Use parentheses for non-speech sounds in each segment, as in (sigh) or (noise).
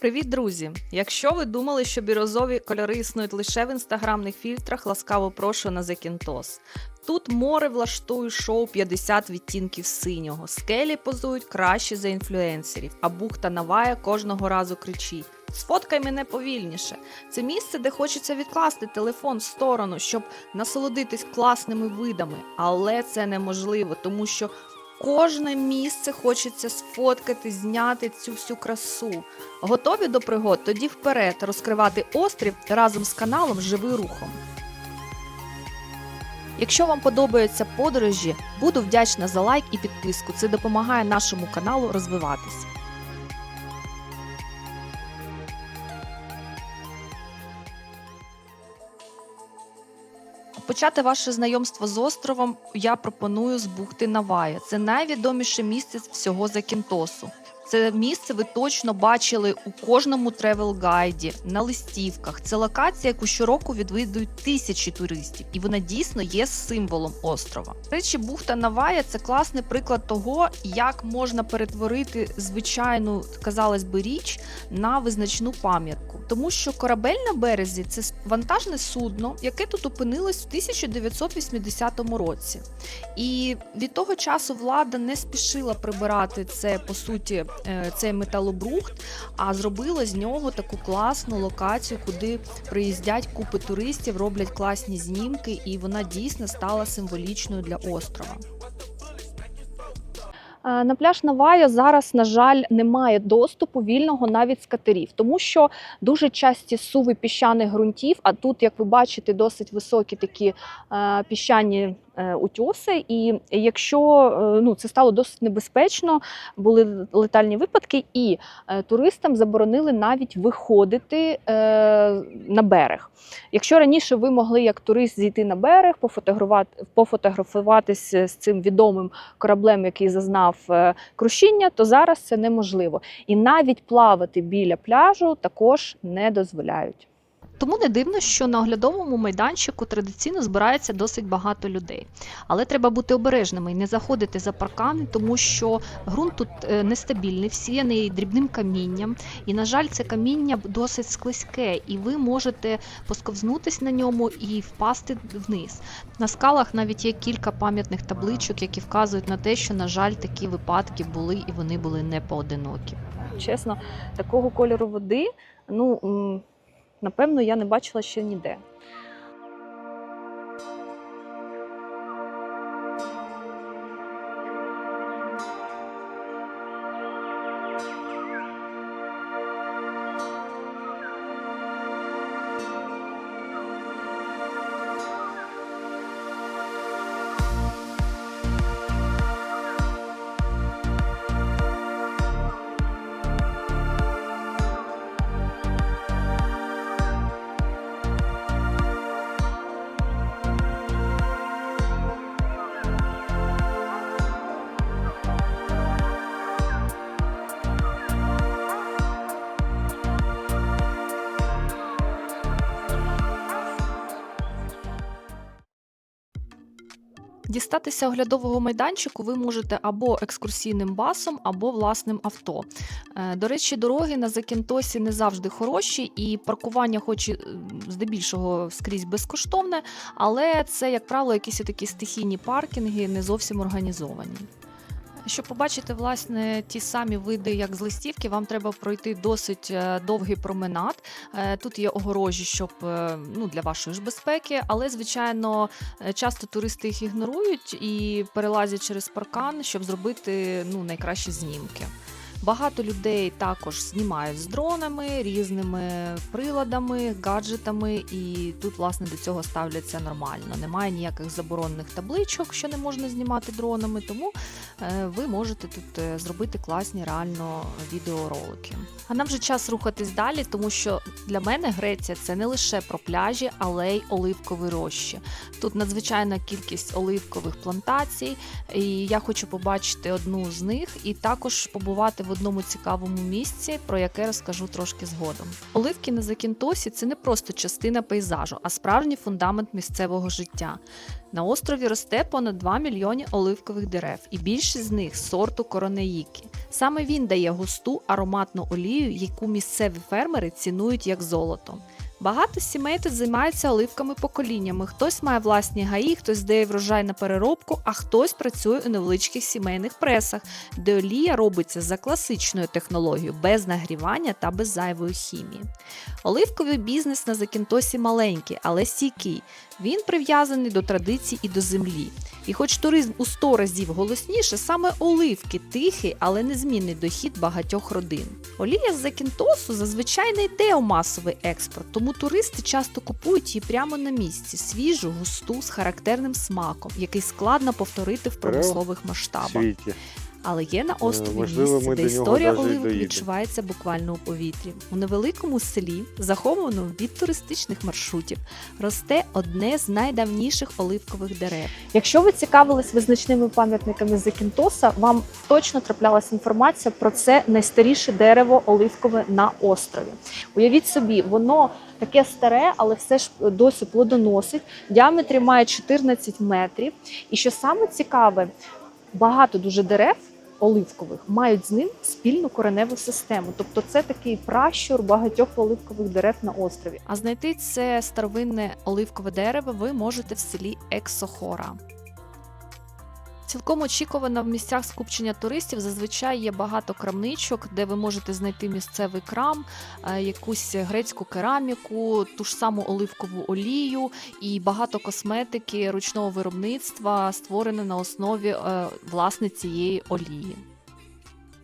Привіт, друзі! Якщо ви думали, що бірозові кольори існують лише в інстаграмних фільтрах, ласкаво прошу на Закінтос. Тут море влаштує шоу 50 відтінків синього. Скелі позують краще за інфлюенсерів, а бухта Навая кожного разу кричить: Сфоткай мене повільніше. Це місце, де хочеться відкласти телефон в сторону, щоб насолодитись класними видами. Але це неможливо, тому що кожне місце хочеться сфоткати, зняти цю всю красу. Готові до пригод? Тоді вперед розкривати острів разом з каналом Живий рухом. Якщо вам подобаються подорожі, буду вдячна за лайк і підписку. Це допомагає нашому каналу розвиватись. Почати ваше знайомство з островом я пропоную з бухти Навая. Це найвідоміше місце всього Закінтосу. Це місце ви точно бачили у кожному тревел-гайді, на листівках. Це локація, яку щороку відвідують тисячі туристів, і вона дійсно є символом острова. Речі, бухта Навая це класний приклад того, як можна перетворити звичайну, казалось би, річ на визначну пам'ятку. Тому що корабель на березі це вантажне судно, яке тут опинилось в 1980 році. І від того часу влада не спішила прибирати це по суті цей металобрухт, а зробила з нього таку класну локацію, куди приїздять купи туристів, роблять класні знімки, і вона дійсно стала символічною для острова. Е, На пляж Навая зараз, на жаль, немає доступу вільного навіть з катерів, тому що дуже часті суви піщаних ґрунтів. А тут, як ви бачите, досить високі такі е, піщані е, утьоси. І якщо е, ну, це стало досить небезпечно, були летальні випадки, і е, туристам заборонили навіть виходити е, на берег. Якщо раніше ви могли як турист зійти на берег, пофотографувати, пофотографуватися з цим відомим кораблем, який зазнав е, крушіння, то зараз це неможливо. І навіть плавати біля пляжу також не дозволяють. Тому не дивно, що на оглядовому майданчику традиційно збирається досить багато людей. Але треба бути обережними і не заходити за паркани, тому що ґрунт тут е, нестабільний, всіяний дрібним камінням. І, на жаль, це каміння досить склизьке, і ви можете посковзнутись на ньому і впасти вниз. На скалах навіть є кілька пам'ятних табличок, які вказують на те, що, на жаль, такі випадки були і вони були не поодинокі. Чесно, такого кольору води, ну напевно, я не бачила ще ніде. Дістатися оглядового майданчику ви можете або екскурсійним басом, або власним авто. Е, До речі, дороги на Закінтосі не завжди хороші, і паркування, хоч і здебільшого скрізь безкоштовне, але це, як правило, якісь такі стихійні паркінги, не зовсім організовані. Щоб побачити власне ті самі види, як з листівки, вам треба пройти досить е, довгий променад. Е, Тут є огорожі, щоб е, ну для вашої ж безпеки, але звичайно часто туристи їх ігнорують і перелазять через паркан, щоб зробити ну найкращі знімки. Багато людей також знімають з дронами, різними приладами, гаджетами, і тут, власне, до цього ставляться нормально. Немає ніяких заборонених табличок, що не можна знімати дронами, тому ви можете тут е, зробити класні реально відеоролики. А нам вже час рухатись далі, тому що для мене Греція це не лише про пляжі, але й оливкові рощі. Тут надзвичайна кількість оливкових плантацій, і я хочу побачити одну з них і також побувати в одному цікавому місці, про яке розкажу трошки згодом. Оливки на Закінтосі це не просто частина пейзажу, а справжній фундамент місцевого життя. На острові росте понад 2 мільйони оливкових дерев, і більшість з них сорту коронеїки. Саме він дає густу ароматну олію, яку місцеві фермери цінують як золото. Багато сімей тут займаються оливками поколіннями. Хтось має власні гаї, хтось дає врожай на переробку, а хтось працює у невеличких сімейних пресах, де олія робиться за класичною технологією, без нагрівання та без зайвої хімії. Оливковий бізнес на Закінтосі маленький, але стійкий. Він прив'язаний до традицій і до землі. І хоч туризм у 100 разів голосніше, саме оливки тихий, але незмінний дохід багатьох родин. Олія з Закінтосу зазвичай не йде у масовий експорт, тому туристи часто купують її прямо на місці, свіжу, густу, з характерним смаком, який складно повторити в промислових масштабах. Але є на острові можливо, місце, де історія доїдемо. відчувається буквально у повітрі. У невеликому селі, захованому від туристичних маршрутів, росте одне з найдавніших оливкових дерев. Якщо ви цікавились визначними пам'ятниками Закінтоса, вам точно траплялася інформація про це найстаріше дерево оливкове на острові. Уявіть собі, воно таке старе, але все ж досі плодоносить. Діаметрі має 14 метрів. І що саме цікаве, багато дуже дерев. Оливкових мають з ним спільну кореневу систему, тобто це такий пращур багатьох оливкових дерев на острові. А знайти це старовинне оливкове дерево ви можете в селі Ексохора. Цілком очікувано в місцях скупчення туристів зазвичай є багато крамничок, де ви можете знайти місцевий крам, е, якусь грецьку кераміку, ту ж саму оливкову олію і багато косметики ручного виробництва, створене на основі е, власне цієї олії.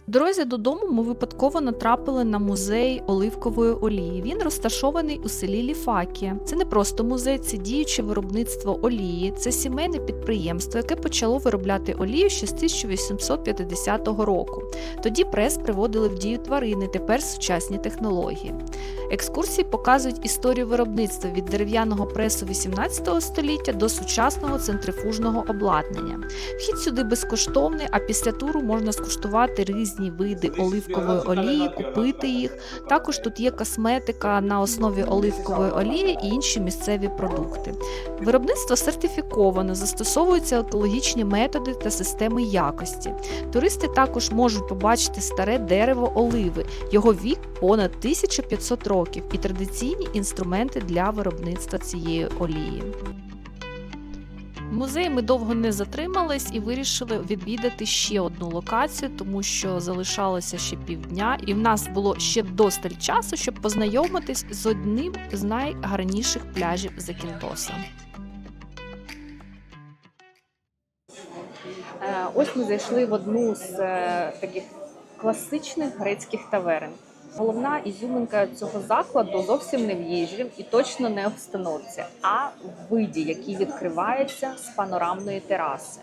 Дорозі додому ми випадково натрапили на музей оливкової олії. Він розташований у селі Ліфакія. Це не просто музей, це діюче виробництво олії. Це сімейне підприємство, яке почало виробляти олію ще з 1850 року. Тоді прес приводили в дію тварини, тепер сучасні технології. Екскурсії показують історію виробництва від дерев'яного пресу 18 століття до сучасного центрифужного обладнання. Вхід сюди безкоштовний, а після туру можна скуштувати різні види оливкової олії, купити їх. Також тут є косметика на основі оливкової олії і інші місцеві продукти. Виробництво сертифіковано, застосовуються екологічні методи та системи якості. Туристи також можуть побачити старе дерево оливи. Його вік понад 1500 років і традиційні інструменти для виробництва цієї олії. В музеї ми довго не затримались і вирішили відвідати ще одну локацію, тому що залишалося ще півдня, і в нас було ще досталь часу, щоб познайомитись з одним з найгарніших пляжів Закінтоса. Е, Ось ми зайшли в одну з е, таких класичних грецьких таверен. Головна ізюминка цього закладу зовсім не в їжі і точно не в обстановці, а в виді, який відкривається з панорамної тераси.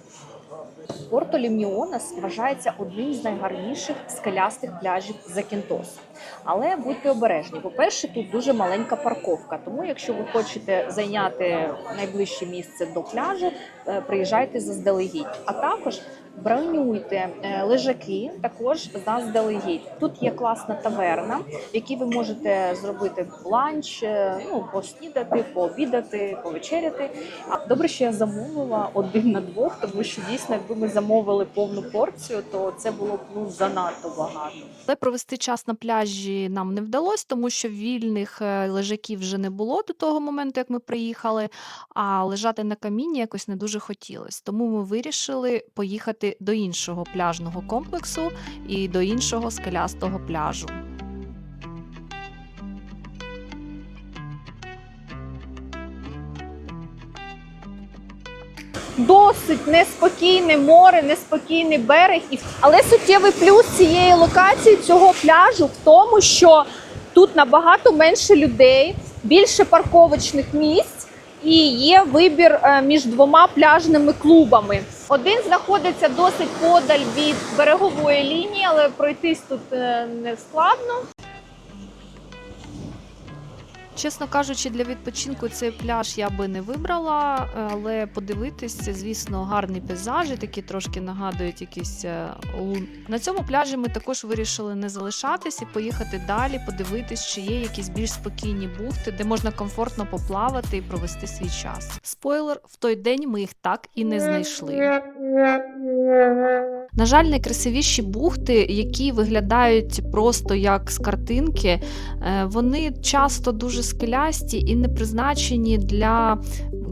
Порто Лімніонас вважається одним з найгарніших скелястих пляжів Закінтоса. Але будьте обережні. По-перше, тут дуже маленька парковка. Тому, якщо ви хочете зайняти найближче місце до пляжу, е, приїжджайте заздалегідь. А також бронюйте е, лежаки також заздалегідь. Тут є класна таверна, в якій ви можете зробити ланч, е, ну поснідати, пообідати, повечеряти. А добре, що я замовила один на двох, тому що дійсно, якби ми замовили повну порцію, то це було б ну занадто багато. Але провести час на пляжі нам не вдалося, тому що вільних е, лежаків вже не було до того моменту, як ми приїхали. А лежати на камінні якось не дуже хотілося. Тому ми вирішили поїхати до іншого пляжного комплексу і до іншого скелястого пляжу. Досить неспокійне море, неспокійний берег. Але суттєвий плюс цієї локації цього пляжу в тому, що тут набагато менше людей, більше парковочних місць і є вибір е, між двома пляжними клубами. Один знаходиться досить подаль від берегової лінії, але пройтись тут е, не складно. Чесно кажучи, для відпочинку цей пляж я би не вибрала, але подивитись, це, звісно, гарні пейзажі, такі трошки нагадують якісь е, лун. На цьому пляжі ми також вирішили не залишатись і поїхати далі, подивитись, чи є якісь більш спокійні бухти, де можна комфортно поплавати і провести свій час. Спойлер, в той день ми їх так і не знайшли. На жаль, найкрасивіші бухти, які виглядають просто як з картинки, е, вони часто дуже скелясті і не призначені для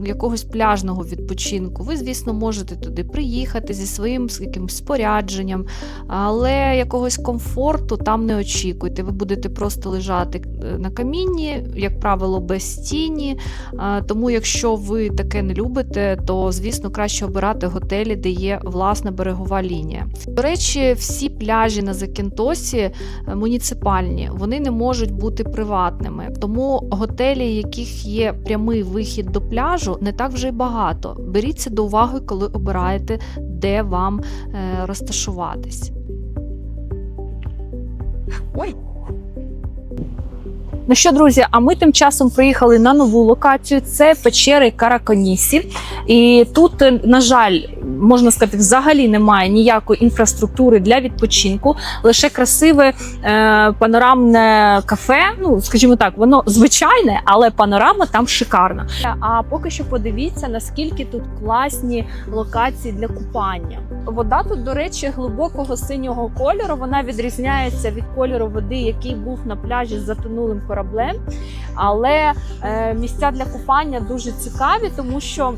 якогось пляжного відпочинку. Ви, звісно, можете туди приїхати зі своїм якимось спорядженням, але якогось комфорту там не очікуйте. Ви будете просто лежати е, на камінні, як правило, без тіні. Е, Тому, якщо ви таке не любите, то звісно краще обирати готелі, де є власна берегова лінія. До речі, всі пляжі на Закінтосі е, муніципальні, вони не можуть бути приватними. Тому готелі, яких є прямий вихід до пляжу, не так вже й багато. Беріться до уваги, коли обираєте, де вам е, розташуватись. Ой. Ну що, друзі, а ми тим часом приїхали на нову локацію. Це печери Караконісі. І тут, е, на жаль, можна сказати, взагалі немає ніякої інфраструктури для відпочинку, лише красиве е, панорамне кафе. Ну, скажімо так, воно звичайне, але панорама там шикарна. А поки що подивіться, наскільки тут класні локації для купання. Вода тут, до речі, глибокого синього кольору. Вона відрізняється від кольору води, який був на пляжі з затонулим кораблем. Але е, місця для купання дуже цікаві, тому що.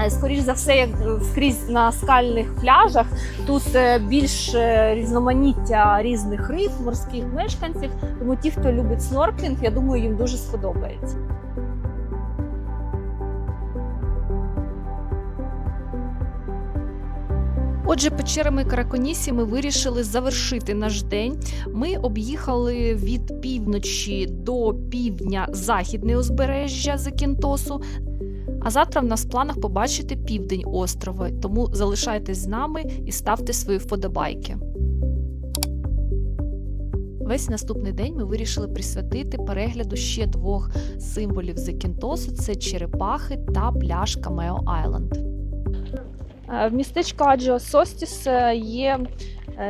Е, Скоріш за все, як е, скрізь на скальних пляжах, тут е, більш різноманіття різних риб, морських мешканців. Тому ті, хто любить снорклінг, я думаю, їм дуже сподобається. Отже, печерами Караконісі ми вирішили завершити наш день. Ми об'їхали від півночі до півдня західне узбережжя Закінтосу. А завтра в нас в планах побачити південь острова, тому залишайтесь з нами і ставте свої вподобайки. Весь наступний день ми вирішили присвятити перегляду ще двох символів Закінтосу: це черепахи та пляж Камео Айленд. Е, В містечку Аджіо Состіс е, є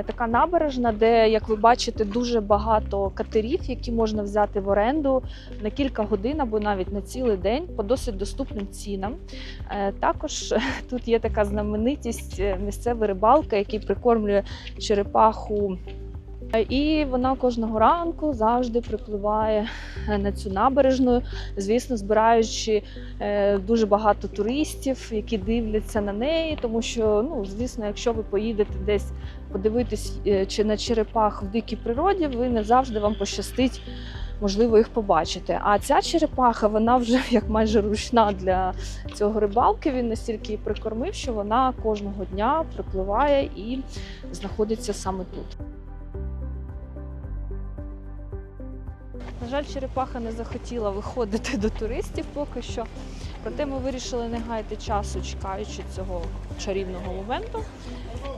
така набережна, де, як ви бачите, дуже багато катерів, які можна взяти в оренду на кілька годин або навіть на цілий день по досить доступним цінам. Е, Також е, (laughs) тут є така знаменитість е, місцева рибалка, який прикормлює черепаху. І вона кожного ранку завжди припливає на цю набережну, звісно, збираючи е, дуже багато туристів, які дивляться на неї, тому що, ну, звісно, якщо ви поїдете десь подивитись е, чи на черепах в дикій природі, ви не завжди вам пощастить. Можливо, їх побачити. А ця черепаха, вона вже (laughs) як майже ручна для цього рибалки. Він настільки її прикормив, що вона кожного дня припливає і знаходиться саме тут. На жаль, черепаха не захотіла виходити до туристів поки що. Проте ми вирішили не гаяти часу, чекаючи цього чарівного моменту,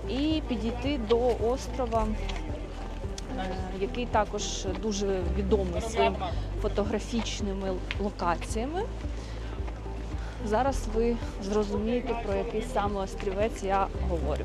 і підійти до острова, е, який також дуже відомий своїм фотографічними локаціями. Зараз ви зрозумієте, про який саме острівець я говорю.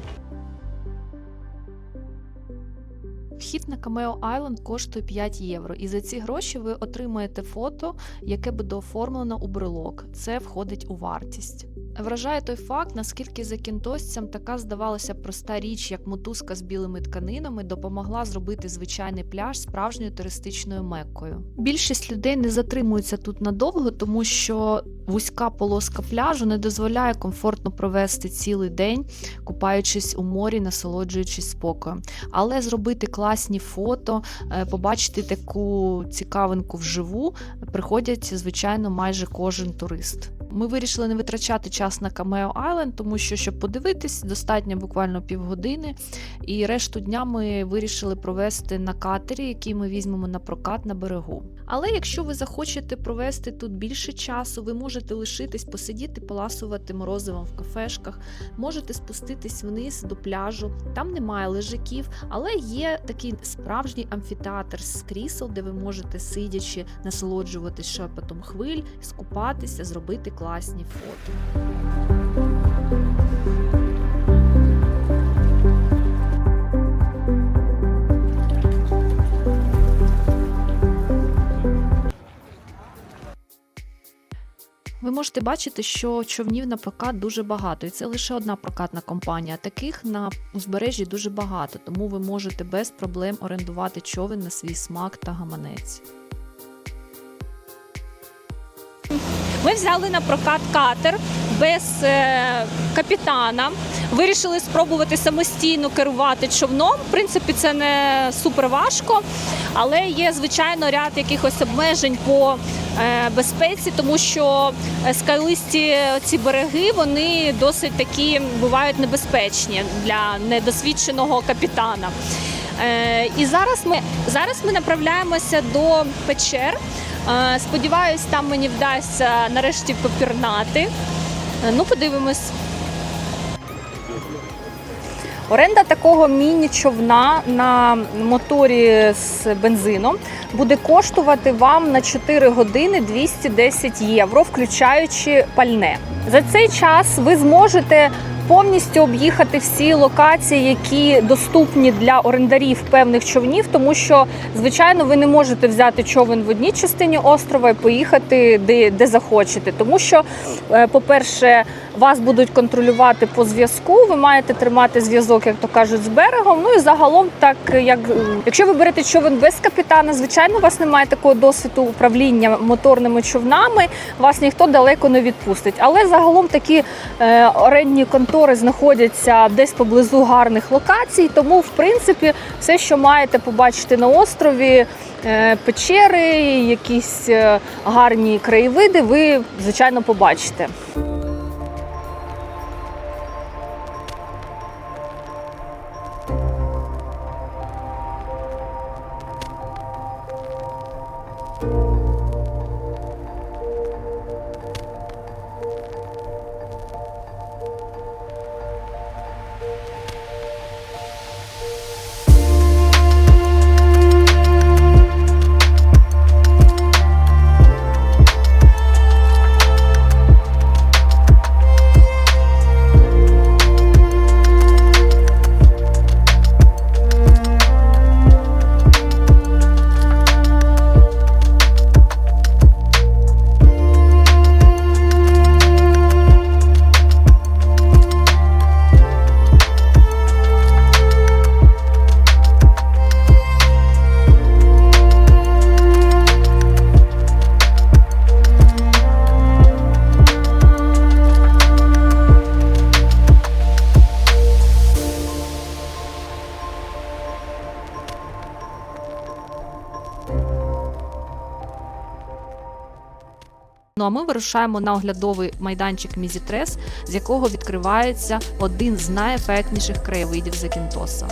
Вхід на Cameo Island коштує 5 євро, і за ці гроші ви отримаєте фото, яке буде оформлено у брелок. Це входить у вартість. Вражає той факт, наскільки закінтосцям така здавалася проста річ, як мотузка з білими тканинами, допомогла зробити звичайний пляж справжньою туристичною меккою. Більшість людей не затримуються тут надовго, тому що вузька полоска пляжу не дозволяє комфортно провести цілий день, купаючись у морі, насолоджуючись спокоєм. Але зробити класні фото, е, побачити таку цікавинку вживу, приходять, звичайно, майже кожен турист. Ми вирішили не витрачати час на Камео Айленд, тому що, щоб подивитись, достатньо буквально півгодини. І решту дня ми вирішили провести на катері, який ми візьмемо на прокат на берегу. Але якщо ви захочете провести тут більше часу, ви можете лишитись, посидіти, поласувати морозивом в кафешках, можете спуститись вниз до пляжу. Там немає лежаків, але є такий справжній амфітеатр з крісел, де ви можете сидячи насолоджуватись шепотом хвиль, скупатися, зробити класні фото. Ви можете бачити, що човнів на прокат дуже багато, і це лише одна прокатна компанія. Таких на узбережжі дуже багато, тому ви можете без проблем орендувати човен на свій смак та гаманець. Ми взяли на прокат катер без е, капітана. Вирішили спробувати самостійно керувати човном. В принципі, це не супер важко, але є звичайно ряд якихось обмежень по е, безпеці, тому що е, скалисті ці береги вони досить такі бувають небезпечні для недосвідченого капітана. І зараз ми зараз ми направляємося до печер. Е, Сподіваюсь, там мені вдасться нарешті попірнати. Е, Ну, подивимось. Оренда такого міні-човна на моторі з бензином буде коштувати вам на 4 години 210 євро, включаючи пальне. За цей час ви зможете повністю об'їхати всі локації, які доступні для орендарів певних човнів, тому що, звичайно, ви не можете взяти човен в одній частині острова і поїхати де, де захочете. Тому що, е, по-перше, вас будуть контролювати по зв'язку. Ви маєте тримати зв'язок, як то кажуть, з берегом. Ну і загалом, так як якщо ви берете човен без капітана, звичайно, у вас немає такого досвіду управління моторними човнами. Вас ніхто далеко не відпустить. Але загалом такі е, орендні контори знаходяться десь поблизу гарних локацій. Тому, в принципі, все, що маєте побачити на острові. е, Печери, якісь е, гарні краєвиди, ви звичайно побачите. Ну а ми вирушаємо на оглядовий майданчик Мізітрес, з якого відкривається один з найефектніших краєвидів Закінтоса.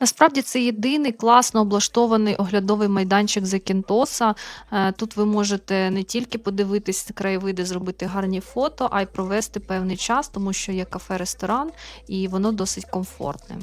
Насправді це єдиний класно облаштований оглядовий майданчик Закінтоса. Е, Тут ви можете не тільки подивитись краєвиди, зробити гарні фото, а й провести певний час, тому що є кафе-ресторан і воно досить комфортне.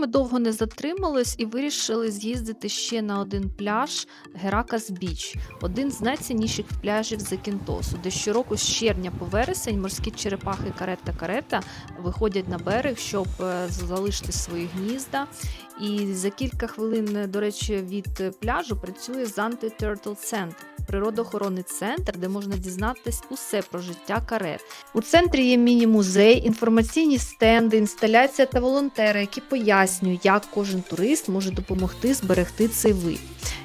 Ми довго не затримались і вирішили з'їздити ще на один пляж Геракас Біч, один з найцінніших пляжів Закінтосу, де щороку з червня по вересень морські черепахи карета карета виходять на берег, щоб е, залишити свої гнізда. І за кілька хвилин, до речі, від пляжу працює Занти Turtle Center. Природоохоронний центр, де можна дізнатись усе про життя карет. У центрі є міні-музей, інформаційні стенди, інсталяція та волонтери, які пояснюють, як кожен турист може допомогти зберегти цей вид.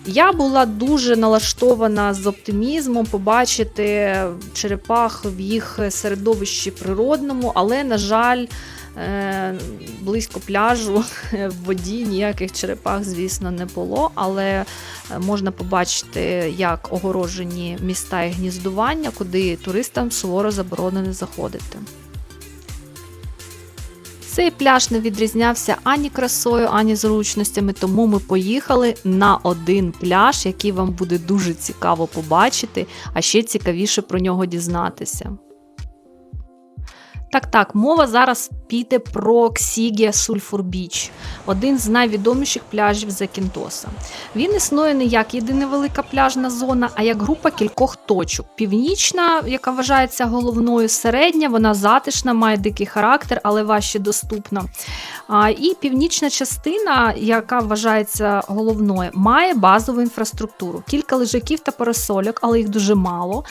Я була дуже налаштована з оптимізмом побачити черепах в їх середовищі природному, але, на жаль, близько пляжу (laughs) в воді ніяких черепах, звісно, не було. Але е, можна побачити, як огорожені міста і гніздування, куди туристам суворо заборонено заходити. Цей пляж не відрізнявся ані красою, ані зручностями, тому ми поїхали на один пляж, який вам буде дуже цікаво побачити, а ще цікавіше про нього дізнатися. Так, так, мова зараз піде про Ксігія Сульфур Біч, один з найвідоміших пляжів Закінтоса. Він існує не як єдина велика пляжна зона, а як група кількох точок. Північна, яка вважається головною, середня, вона затишна, має дикий характер, але важче доступна. А, і північна частина, яка вважається головною, має базову інфраструктуру. Кілька лежаків та парасольок, але їх дуже мало.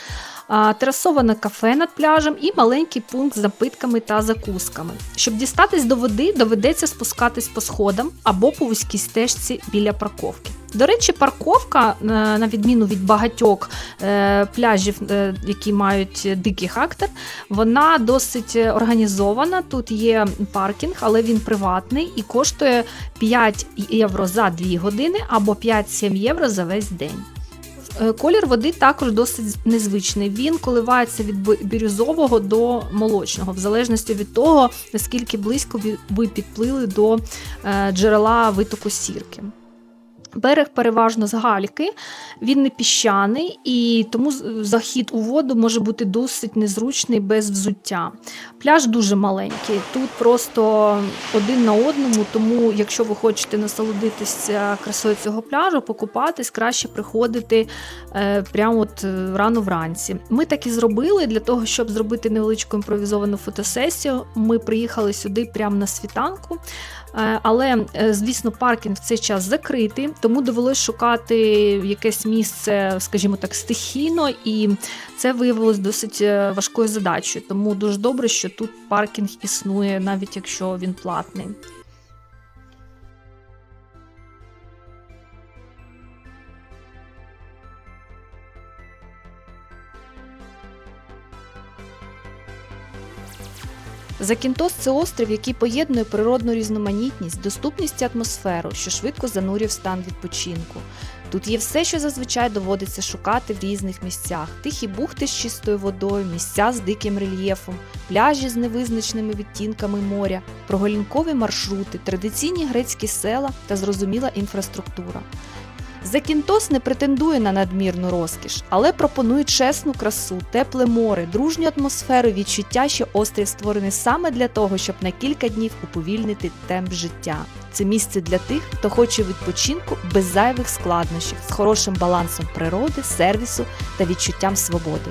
Терасоване кафе над пляжем і маленький пункт з напитками та закусками. Щоб дістатись до води, доведеться спускатись по сходам або по вузькій стежці біля парковки. До речі, парковка, е, на відміну від багатьох е, пляжів, е, які мають дикий характер, вона досить організована. Тут є паркінг, але він приватний і коштує 5 євро за 2 години або 5-7 євро за весь день. Е, Колір води також досить незвичний. Він коливається від бі- бірюзового до молочного, в залежності від того, наскільки близько ви підплили до е, джерела витоку сірки. Берег переважно з гальки, він не піщаний, і тому захід у воду може бути досить незручний без взуття. Пляж дуже маленький, тут просто один на одному, тому якщо ви хочете насолодитися красою цього пляжу, покупатись, краще приходити е, прямо от е, рано вранці. Ми так і зробили для того, щоб зробити невеличку імпровізовану фотосесію. Ми приїхали сюди прямо на світанку. Е, Але, звісно, паркінг в цей час закритий, тому довелось шукати якесь місце, скажімо так, стихійно, і це виявилось досить е, важкою задачею. Тому дуже добре, що тут паркінг існує, навіть якщо він платний. Закінтос це острів, який поєднує природну різноманітність, доступність атмосферу, що швидко занурює в стан відпочинку. Тут є все, що зазвичай доводиться шукати в різних місцях: тихі бухти з чистою водою, місця з диким рельєфом, пляжі з невизначеними відтінками моря, прогулянкові маршрути, традиційні грецькі села та зрозуміла інфраструктура. Закінтос не претендує на надмірну розкіш, але пропонує чесну красу, тепле море, дружню атмосферу, відчуття, що острів створений саме для того, щоб на кілька днів уповільнити темп життя. Це місце для тих, хто хоче відпочинку без зайвих складнощів, з хорошим балансом природи, сервісу та відчуттям свободи.